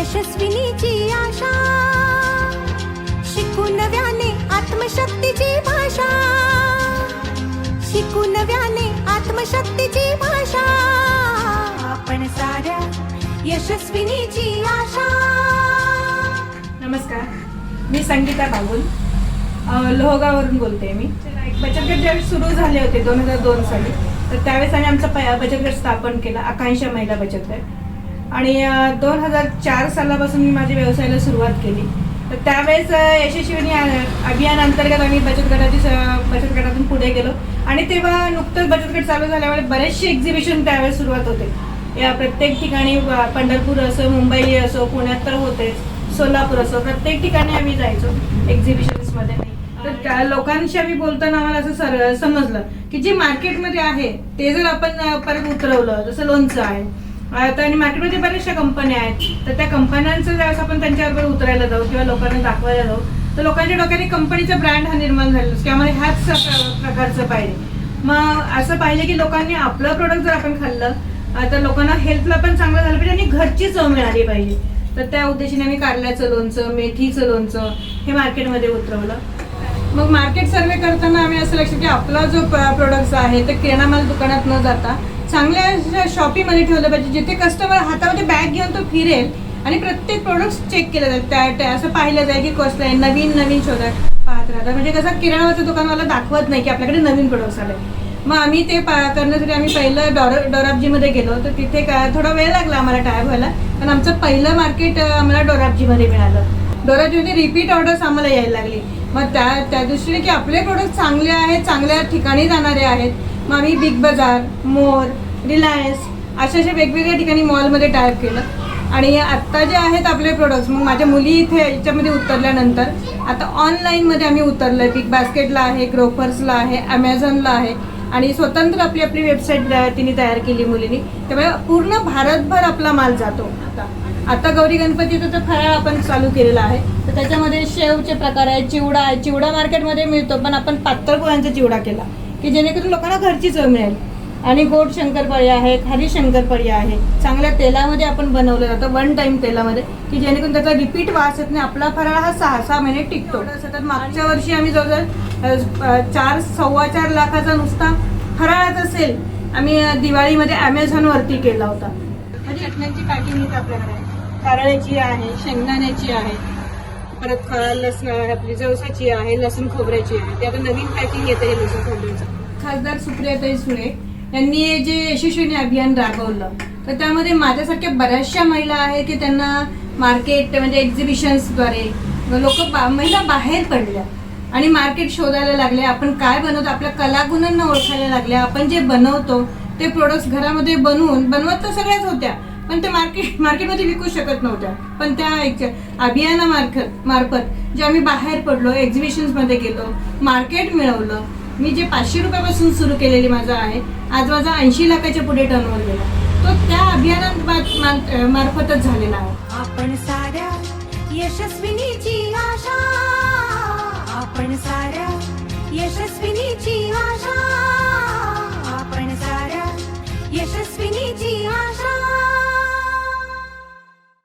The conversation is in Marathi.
यशस्विनीची आशा. शिकू नव्याने आत्मशक्तीची भाषा. शिकू नव्याने आत्मशक्तीची भाषा. आपण साऱ्या यशस्विनीची आशा. नमस्कार. मी संगीता बागुल लोहगावरून बोलते मी. एक बचत गट ज्यावेळी सुरू झाले होते दोन हजार दोन साली. तर त्यावेळेस आम्ही आमचा प- बचत गट स्थापन केला आकांक्षा महिला बचत गट. आणि दोन हजार चार सालापासून मी माझ्या व्यवसायाला सुरुवात केली. तर त्यावेळेस यशस्वीनी अभियान अंतर्गत आम्ही बचत गटाची बचत गटातून पुढे गेलो. आणि तेव्हा नुकतंच बचत गट चालू झाल्यामुळे बरेचसे एक्झिबिशन त्यावेळेस सुरुवात होते. या प्रत्येक ठिकाणी पंढरपूर असो मुंबई असो पुण्यात तर होतेच. सोलापूर असो प्रत्येक ठिकाणी आम्ही जायचो एक्झिबिशन्समध्ये. नाही तर त्या लोकांशी आम्ही बोलताना आम्हाला असं सर समजलं की जे मार्केटमध्ये आहे ते जर आपण परत उतरवलं जसं लोणचं आहे आता आणि मार्केटमध्ये बऱ्याचशा कंपन्या आहेत. तर त्या कंपन्यांचं ज्यावेळेस आपण त्यांच्याबरोबर उतरायला जाऊ किंवा लोकांना दाखवायला जाऊ तर लोकांच्या डोक्याने कंपनीचा ब्रँड हा निर्माण झालेला असतो. की आम्हाला ह्याच प्रकारचं पाहिजे. मग असं पाहिजे की लोकांनी आपलं प्रोडक्ट जर आपण खाल्लं तर लोकांना हेल्थला पण चांगलं झालं पाहिजे आणि घरची चव मिळाली पाहिजे. तर त्या उद्देशाने आम्ही कारल्याचं लोणचं मेथीचं लोणचं हे मार्केटमध्ये उतरवलं. मग मार्केट सर्वे करताना आम्ही असं लक्षात की आपला जो प्रोडक्ट्स आहे ते किराणा माल दुकानात न जाता चांगल्या शॉपीमध्ये ठेवलं पाहिजे जिथे कस्टमर हातामध्ये बॅग घेऊन तो फिरेल आणि प्रत्येक प्रोडक्ट चेक केलं जाईल त्या त्या- असं पाहिलं जाईल की कसलं आहे नवीन नवीन शोधात पाहत राहतात म्हणजे कसं किराणाचं दुकानवाला दाखवत नाही की आपल्याकडे नवीन प्रोडक्ट्स आले. मग आम्ही ते पा करण्यासाठी आम्ही पहिलं डॉर डोराबजीमध्ये गेलो. तर तिथे का थोडा वेळ लागला आम्हाला टाय व्हायला. पण आमचं पहिलं मार्केट आम्हाला डोराबजीमध्ये मिळालं. डोराबजीमध्ये रिपीट ऑर्डर्स आम्हाला यायला लागली. मग त्या त्या दृष्टीने की आपले प्रोडक्ट चांगले आहेत चांगल्या ठिकाणी जाणारे आहेत. मग आम्ही बिग बाजार मोर रिलायन्स अशा अशा वेगवेगळ्या ठिकाणी मॉलमध्ये टायप केलं. आणि आत्ता जे आहेत आपले प्रोडक्ट्स मग माझ्या मुली इथे याच्यामध्ये उतरल्यानंतर आता ऑनलाईनमध्ये आम्ही उतरलो आहे बिग बास्केटला आहे ग्रोफर्सला आहे ॲमेझॉनला आहे. आणि स्वतंत्र आपली आपली वेबसाईट तिने तयार केली मुलींनी. त्यामुळे पूर्ण भारतभर आपला माल जातो आता. आता गौरी गणपतीचं तर फराळ आपण चालू केलेला आहे. तर त्याच्यामध्ये शेवचे प्रकार आहे चिवडा आहे. चिवडा मार्केटमध्ये मिळतो पण आपण पातळ पोळ्यांचा चिवडा केला. की जेणेकरून लोकांना घरची चव मिळेल. आणि गोड शंकरपाळी आहे खारी शंकरपाळी आहे चांगल्या तेलामध्ये आपण बनवलं जातं वन टाइम तेलामध्ये की जेणेकरून त्याचा रिपीट वास येत नाही आपला फराळ हा सहा सहा महिने टिकतो. सतत मागच्या वर्षी आम्ही जवळजवळ चार सव्वा चार लाखाचा नुसता फराळाचा सेल आम्ही दिवाळीमध्ये ॲमेझॉनवरती केला होता. म्हणजे चटण्यांची पॅकिंग इथं आपल्याकडे कारळ्याची आहे शेंगदाण्याची आहे परत खा लसण आपली जवसाची आहे लसूण खोबऱ्याची आहे. ते आता नवीन पॅकिंग येते हे लसूण खोबऱ्याचं. खासदार सुप्रियाताई सुळे यांनी हे जे यशस्वीने अभियान राबवलं तर त्यामध्ये माझ्यासारख्या बऱ्याचशा महिला आहेत की त्यांना मार्केट म्हणजे एक्झिबिशन्सद्वारे लोक महिला बाहेर पडल्या आणि मार्केट शोधायला लागले आपण काय बनवतो? आपल्या कलागुणांना ओळखायला लागल्या. आपण जे बनवतो ते प्रोडक्ट्स घरामध्ये बनवून बनवत तर सगळ्याच होत्या पण त्या मार्केट मार्केटमध्ये विकू शकत नव्हत्या. पण त्या अभियानामार्फत मार्फत जे आम्ही बाहेर पडलो एक्झिबिशन्समध्ये गेलो मार्केट मिळवलं मी जे पाचशे रुपयापासून सुरू केलेली माझा आहे आज माझा ऐंशी लाखाच्या पुढे टर्नओव्हर गेला. तो त्या अभियानात मार्फतच झालेला आहे. आपण साऱ्या यशस्विनीची आशा आपण साऱ्या यशस्विनीची